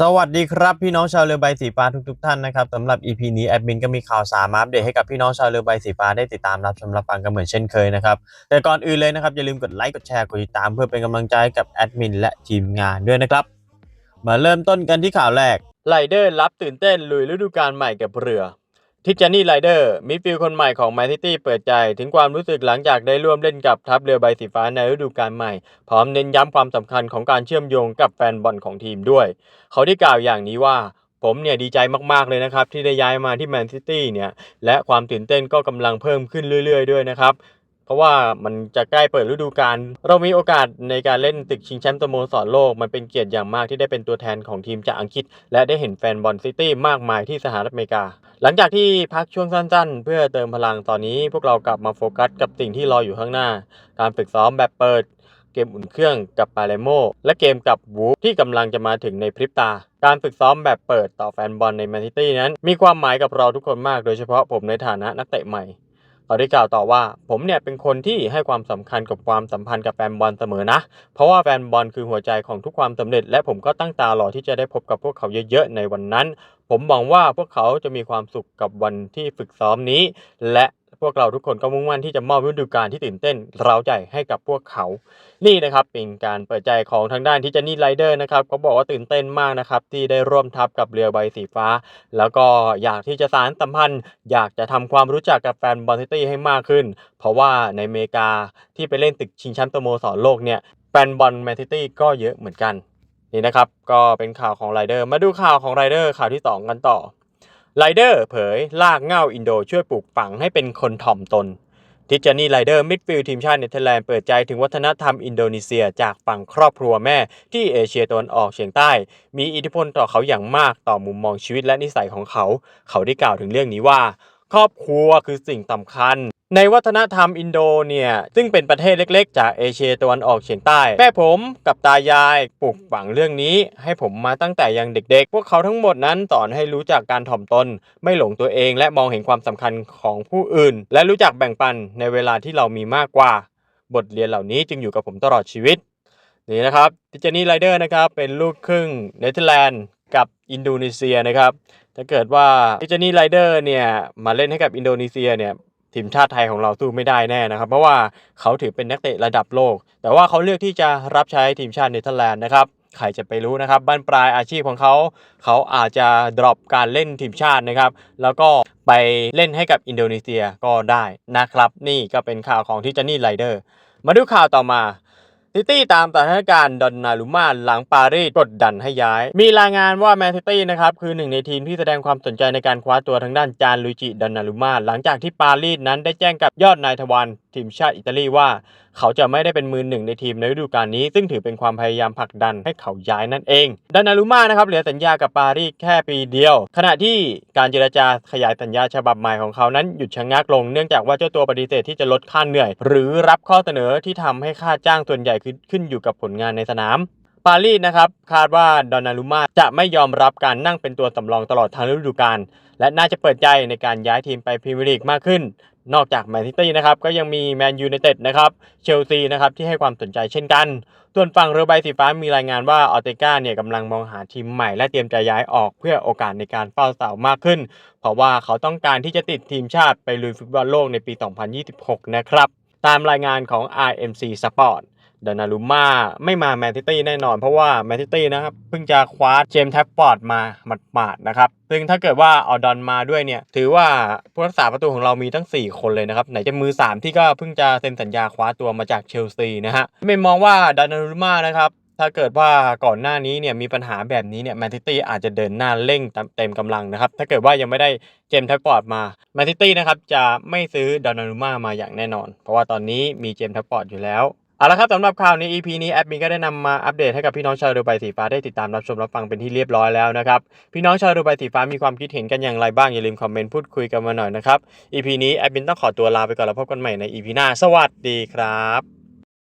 สวัสดีครับพี่น้องชาวเรือใบสีฟ้าทุกๆท่านนะครับสำหรับ EP นี้แอดมินก็มีข่าวสารมาอัปเดตให้กับพี่น้องชาวเรือใบสีฟ้าได้ติดตามรับชมรับฟังกันเหมือนเช่นเคยนะครับแต่ก่อนอื่นเลยนะครับอย่าลืมกดไลค์กดแชร์กดติดตามเพื่อเป็นกำลังใจกับแอดมินและทีมงานด้วยนะครับมาเริ่มต้นกันที่ข่าวแรกไลเดอร์รับตื่นเต้นลุยฤดูกาลใหม่กับเรือ ทิจานี่ไรเดอร์มิดฟิลด์คนใหม่ของแมนซิตี้เปิดใจ ถึงความรู้สึกหลังจากได้ร่วมเล่นกับทัพเรือใบสีฟ้าในฤดูกาลใหม่ พร้อมเน้นย้ำความสำคัญของการเชื่อมโยงกับแฟนบอลของทีมด้วย เขาได้กล่าวอย่างนี้ว่าผมเนี่ยดีใจมากๆเลยนะครับที่ได้ย้ายมาที่แมนซิตี้เนี่ยและความตื่นเต้นก็กำลังเพิ่มขึ้นเรื่อย ๆ ด้วยนะครับ เพราะว่ามันจะใกล้เปิดฤดูกาล เรามีโอกาสในการเล่นตึกชิงแชมป์สโมสรโลก มันเป็นเกียรติอย่างมากที่ได้เป็นตัวแทนของทีมจากอังกฤษ และได้เห็นแฟนบอลซิตี้มากมายที่สหรัฐอเมริกา หลังจากที่พักช่วงสั้นๆ เพื่อเติมพลังตอนนี้ พวกเรากลับมาโฟกัสกับสิ่งที่รออยู่ข้างหน้า การฝึกซ้อมแบบเปิดเกมอุ่นเครื่องกับปาเลโมและเกมกับวูฟที่กำลังจะมาถึงในพริบตา การฝึกซ้อมแบบเปิดต่อแฟนบอลในแมนซิตี้นั้น มีความหมายกับเราทุกคนมากโดยเฉพาะผมในฐานะนักเตะใหม่ เขาได้กล่าวต่อว่า ผมเนี่ยเป็นคนที่ให้ความสำคัญกับความสัมพันธ์กับแฟนบอลเสมอนะ เพราะว่าแฟนบอลคือหัวใจของทุกความสำเร็จ และผมก็ตั้งตารอที่จะได้พบกับพวกเขาเยอะๆในวันนั้นผมหวังว่าพวกเขาจะมีความสุขกับวันที่ฝึกซ้อมนี้ และพวกเราทุกคนก็มุ่งมั่นที่จะมอบฤดูกาลที่ตื่นเต้นเร้าใจให้กับพวกเขา นี่นะครับเป็นการเปิดใจของทางด้านที่เจนนี่ไรเดอร์นะครับเขาบอกว่าตื่นเต้นมากนะครับที่ได้ร่วมทัพกับเรือใบสีฟ้า แล้วก็อยากที่จะสานสัมพันธ์ อยากจะทำความรู้จักกับแฟนบอลซิตี้ให้มากขึ้น เพราะว่าในอเมริกาที่ไปเล่นตึกชิงแชมป์สโมสรโลกเนี่ยแฟนบอลแมนซิตี้ก็เยอะเหมือนกัน นี่นะครับ ก็เป็นข่าวของไรเดอร์มาดูข่าวของไรเดอร์ข่าวที่ 2 กันต่อไรเดอร์เผยลากเง่าอินโดช่วยปลูกฝังให้เป็นคนถ่อมตนทิจานี่ไรเดอร์มิดฟิลด์ทีมชาติเนเธอร์แลนด์เปิดใจถึงวัฒนธรรมอินโดนีเซียจากฝั่งครอบครัวแม่ที่เอเชียตะวันออกเฉียงใต้ มีอิทธิพลต่อเขาอย่างมากต่อมุมมองชีวิตและนิสัยของเขา เขาได้กล่าวถึงเรื่องนี้ว่า ครอบครัวคือสิ่งสำคัญ ในวัฒนธรรมอินโดเนียซึ่งเป็นประเทศเล็กๆ จากเอเชียตะวันออกเฉียงใต้ แม่ผมกับตายายปลูกฝังเรื่องนี้ ให้ผมมาตั้งแต่ยังเด็ก ๆ พวกเขาทั้งหมดนั้นสอนให้รู้จักการถ่อมตน ไม่หลงตัวเองและมองเห็นความสำคัญของผู้อื่น และรู้จักแบ่งปันในเวลาที่เรามีมากกว่า บทเรียนเหล่านี้จึงอยู่กับผมตลอดชีวิตนี่นะครับดิจานี่ไรเดอร์นะครับเป็นลูกครึ่งเนเธอร์แลนด์กับอินโดนีเซียนะครับถ้าเกิดว่าดิจานี่ไรเดอร์เนี่ยมาเล่นให้กับอินโดนีเซียเนี่ย ทีมชาติไทยของเราสู้ไม่ได้แน่นะครับ เพราะว่าเขาถือเป็นนักเตะระดับโลก แต่ว่าเขาเลือกที่จะรับใช้ทีมชาติเนเธอร์แลนด์นะครับใครจะไปรู้นะครับบ้านปลายอาชีพของเขา เขาอาจจะดรอปการเล่นทีมชาตินะครับ แล้วก็ไปเล่นให้กับอินโดนีเซียก็ได้นะครับ นี่ก็เป็นข่าวของทิจานี่ไรเดอร์ มาดูข่าวต่อมา ซิตี้ตามสถานการณ์ดอนนารุมาหลังปารีสกดดันให้ย้าย มีรายงานว่าแมนซิตี้นะครับคือหนึ่งในทีมที่แสดงความสนใจในการคว้าตัวทางด้านจานลุยจิดอนนารุมาหลังจากที่ปารีสนั้นได้แจ้งกับยอดนายทวารทีมชาติอิตาลีว่า เขาจะไม่ได้เป็นมือหนึ่งในทีมในฤดูกาลนี้ ซึ่งถือเป็นความพยายามผลักดันให้เขาย้ายนั่นเองดอนารุมานะครับเหลือสัญญากับปารีสแค่ปีเดียว ขณะที่การเจรจาขยายสัญญาฉบับใหม่ของเขานั้นหยุดชะงักลงเนื่องจากว่าเจ้าตัวปฏิเสธที่จะลดค่าเหนื่อย หรือรับข้อเสนอที่ทำให้ค่าจ้างส่วนใหญ่ขึ้นขึ้นอยู่กับผลงานในสนาม ปารีสนะครับคาดว่าดอนนารุมาจะไม่ยอมรับการนั่งเป็นตัวสำรองตลอดทั้งฤดูกาลและน่าจะเปิดใจในการย้ายทีมไปพรีเมียร์ลีกมากขึ้น นอกจากแมนซิตี้นะครับก็ยังมีแมนยูไนเต็ดนะครับเชลซีนะครับที่ให้ความสนใจเช่นกัน ส่วนฝั่งเรือใบสีฟ้ามีรายงานว่าออเตกาเนี่ยกำลังมองหาทีมใหม่และเตรียมจะย้ายออกเพื่อโอกาสในการเฝ้าเสามากขึ้น เพราะว่าเขาต้องการที่จะติดทีมชาติไปลุยฟุตบอลโลกในปี 2026 นะครับตามรายงานของ RMC Sport ดานารุม่าไม่มาแมนซิตี้แน่นอน เพราะว่าแมนซิตี้นะครับเพิ่งจะคว้าเจมส์แท็บฟอร์ดมาหมาดๆนะครับ ซึ่งถ้าเกิดว่าเอาดอนมาด้วยเนี่ย ถือว่าผู้รักษาประตูของเรามีทั้ง 4 คนเลยนะครับ ไหนจะมือ 3 ที่ก็เพิ่งจะเซ็นสัญญาคว้าตัวมาจากเชลซีนะฮะไม่มองว่าดานารุม่านะครับถ้าเกิดว่าก่อนหน้านี้เนี่ยมีปัญหาแบบนี้เนี่ยแมนซิตี้อาจจะเดินหน้าเร่งเต็มกำลังนะครับ ถ้าเกิดว่ายังไม่ได้เจมส์แท็บฟอร์ดมาแมนซิตี้นะครับจะไม่ซื้อดานารุม่ามาอย่างแน่นอน เพราะว่าตอนนี้มีเจมส์แท็บฟอร์ดอยู่แล้ว เอาละครับสำหรับข่าวใน EP นี้แอดมินก็ได้นำมาอัปเดตให้กับพี่น้องชาวเรือใบสีฟ้าได้ติดตามรับชมรับฟังเป็นที่เรียบร้อยแล้วนะครับพี่น้องชาวเรือใบสีฟ้ามีความคิดเห็นกันอย่างไรบ้างอย่าลืมคอมเมนต์พูดคุยกันมาหน่อยนะครับ EP นี้แอดมินต้องขอตัวลาไปก่อนแล้วพบกันใหม่ใน EP หน้าสวัสดีครับ